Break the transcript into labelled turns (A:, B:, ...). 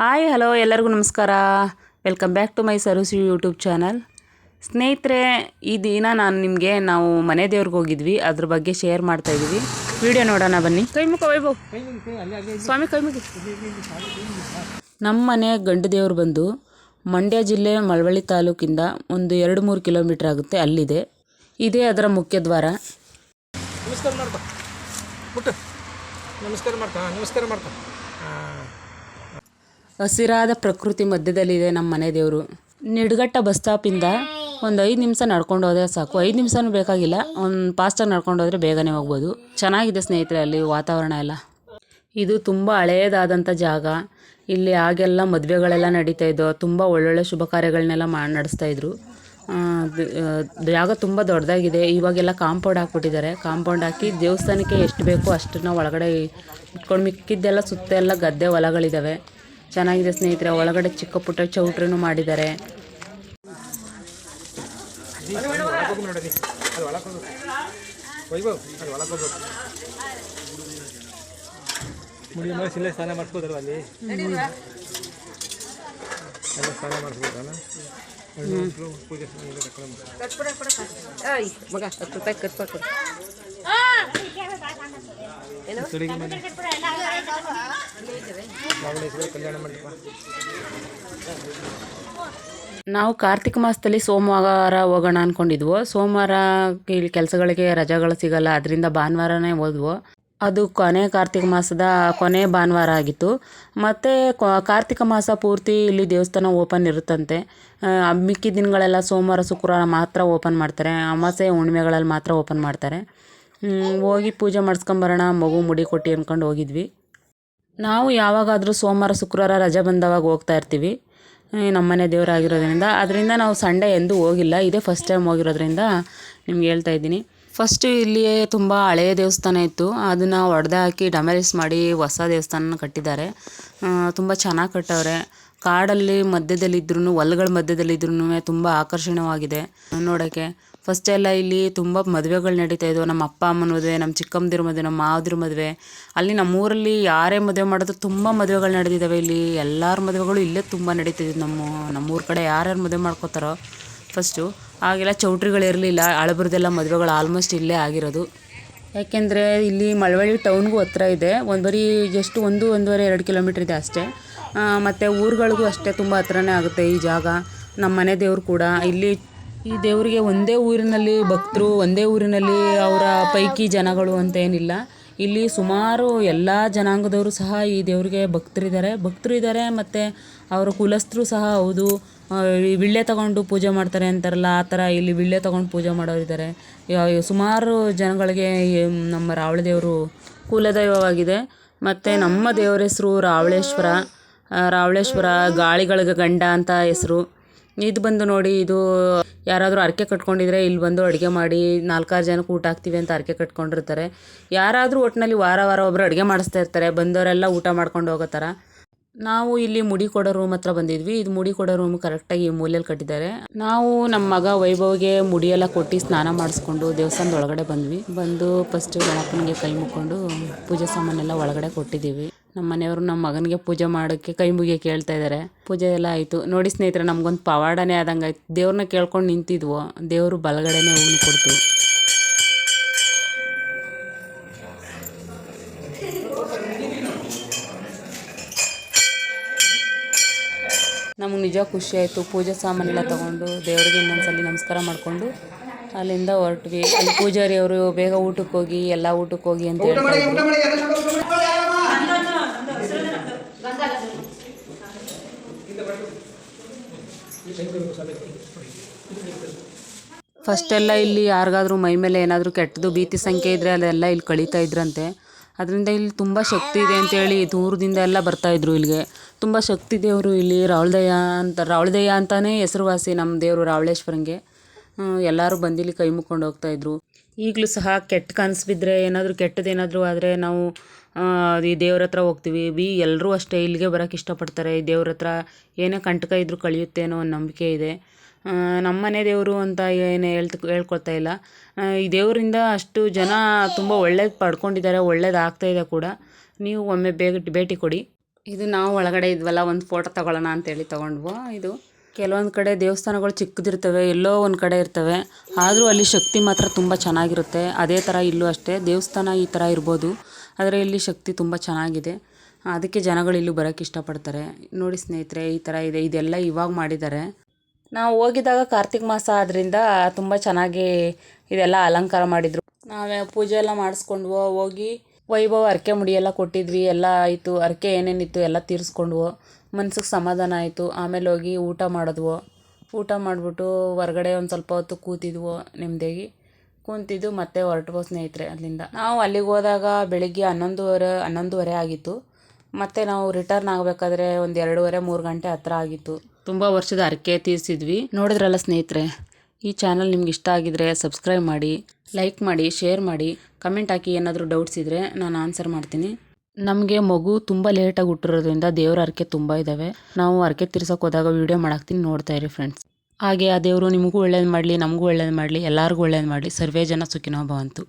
A: Hi, hello, ಎಲ್ಲರಿಗೂ ನಮಸ್ಕಾರ. Welcome back to my service YouTube channel. ಸ್ನೇಹಿತರೆ, ಈ ದಿನ ನಾನು ನಿಮಗೆ ನಾವು ಮನೆ ದೇವ್ರಿಗೆ ಹೋಗಿದ್ವಿ. ಅದ್ರ ಬಗ್ಗೆ ಶೇರ್ ಮಾಡ್ತಾ ಇದ್ದೀವಿ ವಿಡಿಯೋ ನೋಡೋಣ ಬನ್ನಿ. ಕೈ ಮುಖ ವೈಭವ್ ಸ್ವಾಮಿ ಕೈ ಮುಗಿ. ನಮ್ಮ ಮನೆ ಗಂಡು ದೇವ್ರು ಬಂದು ಮಂಡ್ಯ ಜಿಲ್ಲೆ ಮಳವಳ್ಳಿ ತಾಲೂಕಿಂದ ಒಂದು ಎರಡು ಮೂರು ಕಿಲೋಮೀಟ್ರ್ ಆಗುತ್ತೆ. ಅಲ್ಲಿದೆ. ಇದೇ ಅದರ ಮುಖ್ಯ ದ್ವಾರ.
B: ನಮಸ್ಕಾರ ಮಾಡ್ತಾ. ನಮಸ್ಕಾರ ಮಾಡ್ತಾ. ನಮಸ್ಕಾರ ಮಾಡ್ಕೊ ಹಾಂ
A: ಹಸಿರಾದ ಪ್ರಕೃತಿ ಮಧ್ಯದಲ್ಲಿದೆ ನಮ್ಮ ಮನೆ ದೇವರು. ನಿಡ್ಗಟ್ಟ ಬಸ್ ಸ್ಟಾಪಿಂದ ಒಂದು ಐದು ನಿಮಿಷ ನಡ್ಕೊಂಡು ಹೋದ್ರೆ ಸಾಕು. ಐದು ನಿಮಿಷನೂ ಬೇಕಾಗಿಲ್ಲ ಒಂದು ಫಾಸ್ಟಾಗಿ ನಡ್ಕೊಂಡು ಹೋದರೆ ಬೇಗನೆ ಹೋಗ್ಬೋದು. ಚೆನ್ನಾಗಿದೆ ಸ್ನೇಹಿತರೆ ಅಲ್ಲಿ ವಾತಾವರಣ ಎಲ್ಲ. ಇದು ತುಂಬ ಹಳೆಯದಾದಂಥ ಜಾಗ. ಇಲ್ಲಿ ಆಗೆಲ್ಲ ಮದುವೆಗಳೆಲ್ಲ ನಡೀತಾ ಇದ್ದವು ತುಂಬ ಒಳ್ಳೊಳ್ಳೆ ಶುಭ ಕಾರ್ಯಗಳನ್ನೆಲ್ಲ ಮಾ ನಡೆಸ್ತಾ ಇದ್ರು. ಆ, ಜಾಗ ತುಂಬ ದೊಡ್ಡದಾಗಿದೆ. ಇವಾಗೆಲ್ಲ ಕಾಂಪೌಂಡ್ ಹಾಕ್ಬಿಟ್ಟಿದ್ದಾರೆ. ಕಾಂಪೌಂಡ್ ಹಾಕಿ ದೇವಸ್ಥಾನಕ್ಕೆ ಎಷ್ಟು ಬೇಕೋ ಅಷ್ಟನ್ನ ಒಳಗಡೆ ಇಟ್ಕೊಂಡು ಮಿಕ್ಕಿದ್ದೆಲ್ಲ ಸುತ್ತ ಎಲ್ಲ ಗದ್ದೆ ಹೊಲಗಳಿದ್ದಾವೆ ಚೆನ್ನಾಗಿದೆ ಸ್ನೇಹಿತರೆ ಒಳಗಡೆ ಚಿಕ್ಕ ಪುಟ್ಟ ಚೌಟ್ರಿನೂ ಮಾಡಿದ್ದಾರೆ
B: ಸ್ನಾನ ಮಾಡಿಸ್ಬೋದಲ್ವ ಅಲ್ಲಿ ಸ್ನಾನ ಮಾಡಿಸ್ಬೋದಲ್ಲ
A: ಮಗ ಹತ್ತು ರೂಪಾಯಿ ನಾವು ಕಾರ್ತಿಕ ಮಾಸದಲ್ಲಿ ಸೋಮವಾರ ಹೋಗೋಣ ಅಂದ್ಕೊಂಡಿದ್ವು ಸೋಮವಾರ ಇಲ್ಲಿ ಕೆಲಸಗಳಿಗೆ ರಜೆಗಳು ಸಿಗಲ್ಲ, ಅದರಿಂದ ಭಾನುವಾರನೇ ಹೋದ್ವು. ಅದು ಕೊನೆ ಕಾರ್ತಿಕ ಮಾಸದ ಕೊನೆ ಭಾನುವಾರ ಆಗಿತ್ತು. ಮತ್ತು ಕಾರ್ತಿಕ ಮಾಸ ಪೂರ್ತಿ ಇಲ್ಲಿ ದೇವಸ್ಥಾನ ಓಪನ್ ಇರುತ್ತಂತೆ. ಮಿಕ್ಕಿ ದಿನಗಳೆಲ್ಲ ಸೋಮವಾರ, ಶುಕ್ರವಾರ ಮಾತ್ರ ಓಪನ್ ಮಾಡ್ತಾರೆ. ಅಮಾಸೆ ಹುಣ್ಣಿಮೆಗಳಲ್ಲಿ ಮಾತ್ರ ಓಪನ್ ಮಾಡ್ತಾರೆ. ಹೋಗಿ ಪೂಜೆ ಮಾಡಿಸ್ಕೊಂಬರೋಣ, ಮಗು ಮುಡಿ ಕೊಟ್ಟು ಅಂದ್ಕೊಂಡು ಹೋಗಿದ್ವಿ. ನಾವು ಯಾವಾಗಾದರೂ ಸೋಮವಾರ, ಶುಕ್ರವಾರ ರಜೆ ಬಂದವಾಗ ಹೋಗ್ತಾ ಇರ್ತೀವಿ. ನಮ್ಮನೆ ದೇವರಾಗಿರೋದ್ರಿಂದ. ಅದರಿಂದ ನಾವು ಸಂಡೇ ಎಂದೂ ಹೋಗಿಲ್ಲ. ಇದೇ ಫಸ್ಟ್ ಟೈಮ್ ಹೋಗಿರೋದ್ರಿಂದ ನಿಮ್ಗೆ ಹೇಳ್ತಾ ಇದ್ದೀನಿ. ಫಸ್ಟು ಇಲ್ಲಿ ತುಂಬ ಹಳೆಯ ದೇವಸ್ಥಾನ ಇತ್ತು. ಅದನ್ನು ಒಡೆದು ಹಾಕಿ ಡಮರಿಸ್ ಮಾಡಿ ಹೊಸ ದೇವಸ್ಥಾನ ಕಟ್ಟಿದ್ದಾರೆ. ತುಂಬ ಚೆನ್ನಾಗಿ ಕಟ್ಟವ್ರೆ. ಕಾಡಲ್ಲಿ ಮಧ್ಯದಲ್ಲಿದ್ರೂ ಹೊಲಗಳ ಮಧ್ಯದಲ್ಲಿದ್ರೂ ತುಂಬ ಆಕರ್ಷಣೀಯವಾಗಿದೆ ನೋಡೋಕ್ಕೆ ಫಸ್ಟ್ ಎಲ್ಲ ಇಲ್ಲಿ ತುಂಬ ಮದುವೆಗಳು ನಡೀತಾ ಇದ್ವು. ನಮ್ಮ ಅಪ್ಪ ಅಮ್ಮನ ಮದುವೆ, ನಮ್ಮ ಚಿಕ್ಕಮ್ಮದಿರ ಮದುವೆ, ನಮ್ಮ ಮಾವದಿರ ಮದುವೆ. ಅಲ್ಲಿ ನಮ್ಮೂರಲ್ಲಿ ಯಾರೇ ಮದುವೆ ಮಾಡಿದ್ರು ತುಂಬ ಮದುವೆಗಳು ನಡೆದಿದ್ದಾವೆ ಇಲ್ಲಿ ಎಲ್ಲರ ಮದುವೆಗಳು ಇಲ್ಲೇ ತುಂಬ ನಡೀತಿದ್ವು. ನಮ್ಮ ನಮ್ಮೂರ ಕಡೆ ಯಾರ್ಯಾರು ಮದುವೆ ಮಾಡ್ಕೋತಾರೋ ಫಸ್ಟು ಆಗೆಲ್ಲ ಚೌಟ್ರಿಗಳು ಇರಲಿಲ್ಲ. ಹಳಬರದೆಲ್ಲ ಮದುವೆಗಳು ಆಲ್ಮೋಸ್ಟ್ ಇಲ್ಲೇ ಆಗಿರೋದು. ಯಾಕೆಂದರೆ ಇಲ್ಲಿ ಮಳವಳ್ಳಿ ಟೌನ್ಗೂ ಹತ್ರ ಇದೆ. ಒಂದು ಬರೀ ಜಸ್ಟ್ ಒಂದು, ಒಂದೂವರೆ, ಎರಡು ಕಿಲೋಮೀಟ್ರ್ ಇದೆ ಅಷ್ಟೇ. ಮತ್ತು ಊರುಗಳಿಗೂ ಅಷ್ಟೇ ತುಂಬ ಹತ್ರನೇ ಆಗುತ್ತೆ ಈ ಜಾಗ. ನಮ್ಮ ಮನೆ ದೇವರು ಕೂಡ. ಇಲ್ಲಿ ಈ ದೇವರಿಗೆ ಒಂದೇ ಊರಿನಲ್ಲಿ ಭಕ್ತರು, ಒಂದೇ ಊರಿನಲ್ಲಿ ಅವರ ಪೈಕಿ ಜನಗಳು ಅಂತ ಏನಿಲ್ಲ. ಇಲ್ಲಿ ಸುಮಾರು ಎಲ್ಲ ಜನಾಂಗದವರು ಸಹ ಈ ದೇವರಿಗೆ ಭಕ್ತರಿದ್ದಾರೆ. ಭಕ್ತರು ಇದ್ದಾರೆ ಮತ್ತು ಅವರ ಕುಲಸ್ಥರು ಸಹ ಹೌದು. ವಿಳ್ಳೆ ತಗೊಂಡು ಪೂಜೆ ಮಾಡ್ತಾರೆ ಅಂತಾರಲ್ಲ, ಆ ಥರ ಇಲ್ಲಿ ವಿಳ್ಳೆ ತಗೊಂಡು ಪೂಜೆ ಮಾಡೋರಿದ್ದಾರೆ ಸುಮಾರು ಜನಗಳಿಗೆ ನಮ್ಮ ರಾವಳ ದೇವರು ಕುಲದೈವವಾಗಿದೆ. ಮತ್ತು ನಮ್ಮ ದೇವರ ಹೆಸರು ರಾವಳೇಶ್ವರ. ರಾವಳೇಶ್ವರ ಗಾಳಿಗಳಿಗೆ ಗಂಡ ಅಂತ ಹೆಸರು. ಇದು ಬಂದು ನೋಡಿ ಇದು ಯಾರಾದರೂ ಅರಕೆ ಕಟ್ಕೊಂಡಿದ್ರೆ ಇಲ್ಲಿ ಬಂದು ಅಡುಗೆ ಮಾಡಿ ನಾಲ್ಕಾರು ಜನಕ್ಕೆ ಊಟ ಹಾಕ್ತೀವಿ ಅಂತ ಅರಕೆ ಕಟ್ಕೊಂಡಿರ್ತಾರೆ. ಯಾರಾದರೂ ಒಟ್ಟಿನಲ್ಲಿ ವಾರ ವಾರ ಒಬ್ಬರು ಅಡುಗೆ ಮಾಡಿಸ್ತಾ ಇರ್ತಾರೆ, ಬಂದವರೆಲ್ಲ ಊಟ ಮಾಡ್ಕೊಂಡು ಹೋಗೋ ಥರ. ನಾವು ಇಲ್ಲಿ ಮುಡಿ ಕೊಡೋ ರೂಮ್ ಹತ್ರ ಬಂದಿದ್ವಿ. ಇದು ಮುಡಿ ಕೊಡೋ ರೂಮ್ ಕರೆಕ್ಟಾಗಿ ಈ ಮೂಲೆಯಲ್ಲಿ ಕಟ್ಟಿದ್ದಾರೆ. ನಾವು ನಮ್ಮ ಮಗ ವೈಭವ್ಗೆ ಮುಡಿಯೆಲ್ಲ ಕೊಟ್ಟು ಸ್ನಾನ ಮಾಡಿಸ್ಕೊಂಡು ದೇವಸ್ಥಾನದ ಒಳಗಡೆ ಬಂದ್ವಿ. ಬಂದು ಫಸ್ಟ್ ಗಣಪನಿಗೆ ಕೈ ಮುಕ್ಕೊಂಡು ಪೂಜೆ ಸಾಮಾನೆಲ್ಲ ಒಳಗಡೆ ಕೊಟ್ಟಿದ್ದೀವಿ. ನಮ್ಮ ಮನೆಯವರು ನಮ್ಮ ಮಗನಿಗೆ ಪೂಜೆ ಮಾಡೋಕ್ಕೆ ಕೈ ಮುಗಿಯ ಕೇಳ್ತಾ ಇದ್ದಾರೆ. ಪೂಜೆ ಎಲ್ಲ ಆಯಿತು. ನೋಡಿ ಸ್ನೇಹಿತರೆ, ನಮಗೊಂದು ಪವಾಡನೇ ಆದಂಗೆ ಆಯ್ತು. ದೇವ್ರನ್ನ ಕೇಳ್ಕೊಂಡು ನಿಂತಿದ್ವು. ದೇವರು ಬಲಗಡೆನೇ ಹೂವು ಕೊಡ್ತು. ನಮ್ಗೆ ನಿಜ ಖುಷಿ ಆಯಿತು. ಪೂಜೆ ಸಾಮಾನೆಲ್ಲ ತೊಗೊಂಡು ದೇವರಿಗೆ ಇನ್ನೊಂದ್ಸಲಿ ನಮಸ್ಕಾರ ಮಾಡಿಕೊಂಡು ಅಲ್ಲಿಂದ ಹೊರಟ್ವಿ. ಅಲ್ಲಿ ಪೂಜಾರಿ ಅವರು ಬೇಗ ಊಟಕ್ಕೆ ಹೋಗಿ, ಎಲ್ಲ ಊಟಕ್ಕೆ ಹೋಗಿ ಅಂತ ಹೇಳ್ತಾ ಇದ್ರು. ಫಸ್ಟೆಲ್ಲ ಇಲ್ಲಿ ಯಾರಿಗಾದ್ರೂ ಮೈ ಮೇಲೆ ಏನಾದರೂ ಕೆಟ್ಟದ್ದು ಭೀತಿ ಸಂಖ್ಯೆ ಇದ್ದರೆ ಅದೆಲ್ಲ ಇಲ್ಲಿ ಕಳೀತಾ ಇದ್ರಂತೆ. ಅದರಿಂದ ಇಲ್ಲಿ ತುಂಬ ಶಕ್ತಿ ಇದೆ ಅಂತೇಳಿ ದೂರದಿಂದ ಎಲ್ಲ ಬರ್ತಾಯಿದ್ರು ಇಲ್ಲಿಗೆ. ತುಂಬ ಶಕ್ತಿ ದೇವರು ಇಲ್ಲಿ ರಾವಳದಯ್ಯ ಅಂತ, ರಾವಳದಯ್ಯ ಅಂತಲೇ ಹೆಸರುವಾಸಿ ನಮ್ಮ ದೇವರು ರಾವಳೇಶ್ವರಂಗೆ. ಎಲ್ಲರೂ ಬಂದಿಲ್ಲಿ ಕೈ ಮುಕ್ಕೊಂಡು ಹೋಗ್ತಾಯಿದ್ರು ಈಗಲೂ ಸಹ ಕೆಟ್ಟ ಕನಸು ಬಿದ್ದರೆ ಏನಾದರೂ ಕೆಟ್ಟದೇನಾದರೂ ಆದರೆ ನಾವು ಈ ದೇವ್ರ ಹತ್ರ ಹೋಗ್ತೀವಿ. ಬಿ ಎಲ್ಲರೂ ಅಷ್ಟೇ ಇಲ್ಲಿಗೆ ಬರೋಕ್ಕೆ ಇಷ್ಟಪಡ್ತಾರೆ. ಈ ದೇವ್ರ ಹತ್ರ ಏನೇ ಕಂಟಕ ಇದ್ದರೂ ಕಳೆಯುತ್ತೆ ಅನ್ನೋ ಒಂದು ನಂಬಿಕೆ ಇದೆ. ನಮ್ಮನೆ ನಮ್ಮ ಮನೆ ದೇವರು ಅಂತ ಏನು ಹೇಳ್ತ, ಹೇಳ್ಕೊಳ್ತಾ ಇಲ್ಲ. ಈ ದೇವರಿಂದ ಅಷ್ಟು ಜನ ತುಂಬ ಒಳ್ಳೇದು ಪಡ್ಕೊಂಡಿದ್ದಾರೆ ಒಳ್ಳೇದಾಗ್ತಾಯಿದೆ ಕೂಡ. ನೀವು ಒಮ್ಮೆ ಬೇಗ ಭೇಟಿ ಕೊಡಿ. ಇದು ನಾವು ಒಳಗಡೆ ಇದ್ವಲ್ಲ, ಒಂದು ಫೋಟೋ ತಗೊಳ್ಳೋಣ ಅಂತೇಳಿ ತೊಗೊಂಡ್ವು. ಇದು ಕೆಲವೊಂದು ಕಡೆ ದೇವಸ್ಥಾನಗಳು ಚಿಕ್ಕದಿರ್ತವೆ, ಎಲ್ಲೋ ಒಂದು ಕಡೆ ಇರ್ತವೆ. ಆದರೂ ಅಲ್ಲಿ ಶಕ್ತಿ ಮಾತ್ರ ತುಂಬ ಚೆನ್ನಾಗಿರುತ್ತೆ. ಅದೇ ಥರ ಇಲ್ಲೂ ಅಷ್ಟೇ. ದೇವಸ್ಥಾನ ಈ ಥರ ಇರ್ಬೋದು. ಆದರೆ ಇಲ್ಲಿ ಶಕ್ತಿ ತುಂಬ ಚೆನ್ನಾಗಿದೆ. ಅದಕ್ಕೆ ಜನಗಳು ಇಲ್ಲಿ ಬರೋಕ್ಕೆ ಇಷ್ಟಪಡ್ತಾರೆ. ನೋಡಿ ಸ್ನೇಹಿತರೆ, ಈ ಥರ ಇದೆ. ಇದೆಲ್ಲ ಇವಾಗ ಮಾಡಿದ್ದಾರೆ. ನಾವು ಹೋಗಿದ್ದಾಗ ಕಾರ್ತಿಕ್ ಮಾಸ ಆದ್ದರಿಂದ ತುಂಬ ಚೆನ್ನಾಗಿ ಇದೆಲ್ಲ ಅಲಂಕಾರ ಮಾಡಿದರು. ನಾವೇ ಪೂಜೆ ಎಲ್ಲ ಮಾಡಿಸ್ಕೊಂಡ್ವು, ಹೋಗಿ ವೈಭವ ಅರ್ಕೆ ಮುಡಿ ಎಲ್ಲ ಕೊಟ್ಟಿದ್ವಿ. ಎಲ್ಲ ಆಯಿತು. ಅರ್ಕೆ ಏನೇನಿತ್ತು ಎಲ್ಲ ತೀರಿಸ್ಕೊಂಡ್ವು. ಮನ್ಸಿಗೆ ಸಮಾಧಾನ ಆಯಿತು. ಆಮೇಲೆ ಹೋಗಿ ಊಟ ಮಾಡಿದ್ವು. ಊಟ ಮಾಡಿಬಿಟ್ಟು ಹೊರಗಡೆ ಒಂದು ಸ್ವಲ್ಪ ಹೊತ್ತು ಕೂತಿದ್ವು ನೆಮ್ಮದಿಯಾಗಿ ಕೂತಿದ್ದು ಮತ್ತೆ ಹೊರಟ್ವು ಸ್ನೇಹಿತರೆ ಅಲ್ಲಿಂದ. ನಾವು ಅಲ್ಲಿಗೆ ಹೋದಾಗ ಬೆಳಿಗ್ಗೆ ಹನ್ನೊಂದುವರೆ ಹನ್ನೊಂದುವರೆ ಆಗಿತ್ತು. ಮತ್ತು ನಾವು ರಿಟರ್ನ್ ಆಗಬೇಕಾದ್ರೆ ಒಂದು ಎರಡೂವರೆ, ಮೂರು ಗಂಟೆ ಹತ್ರ ಆಗಿತ್ತು. ತುಂಬ ವರ್ಷದ ಅರಕೆ ತೀರಿಸಿದ್ವಿ. ನೋಡಿದ್ರಲ್ಲ ಸ್ನೇಹಿತರೆ, ಈ ಚಾನಲ್ ನಿಮ್ಗೆ ಇಷ್ಟ ಆಗಿದ್ರೆ ಸಬ್ಸ್ಕ್ರೈಬ್ ಮಾಡಿ ಲೈಕ್ ಮಾಡಿ ಶೇರ್ ಮಾಡಿ ಕಮೆಂಟ್ ಹಾಕಿ ಏನಾದರೂ ಡೌಟ್ಸ್ ಇದ್ದರೆ ನಾನು ಆನ್ಸರ್ ಮಾಡ್ತೀನಿ. ನಮಗೆ ಮಗು ತುಂಬ ಲೇಟಾಗಿ ಹುಟ್ಟಿರೋದ್ರಿಂದ ದೇವರ ಹರಕೆ ತುಂಬ ಇದ್ದಾವೆ ನಾವು ಹರಕೆ ತೀರ್ಸೋಕೆ ಹೋದಾಗ ವೀಡಿಯೋ ಮಾಡಾಕ್ತೀನಿ, ನೋಡ್ತಾ ಇರಿ ಫ್ರೆಂಡ್ಸ್ ಹಾಗೆ ಆ ದೇವರು ನಿಮಗೂ ಒಳ್ಳೇದು ಮಾಡಲಿ, ನಮಗೂ ಒಳ್ಳೇದು ಮಾಡಲಿ, ಎಲ್ಲರಿಗೂ ಒಳ್ಳೇದು ಮಾಡಲಿ. ಸರ್ವೇ ಜನ ಸುಖಿನೋ ಭವಂತು.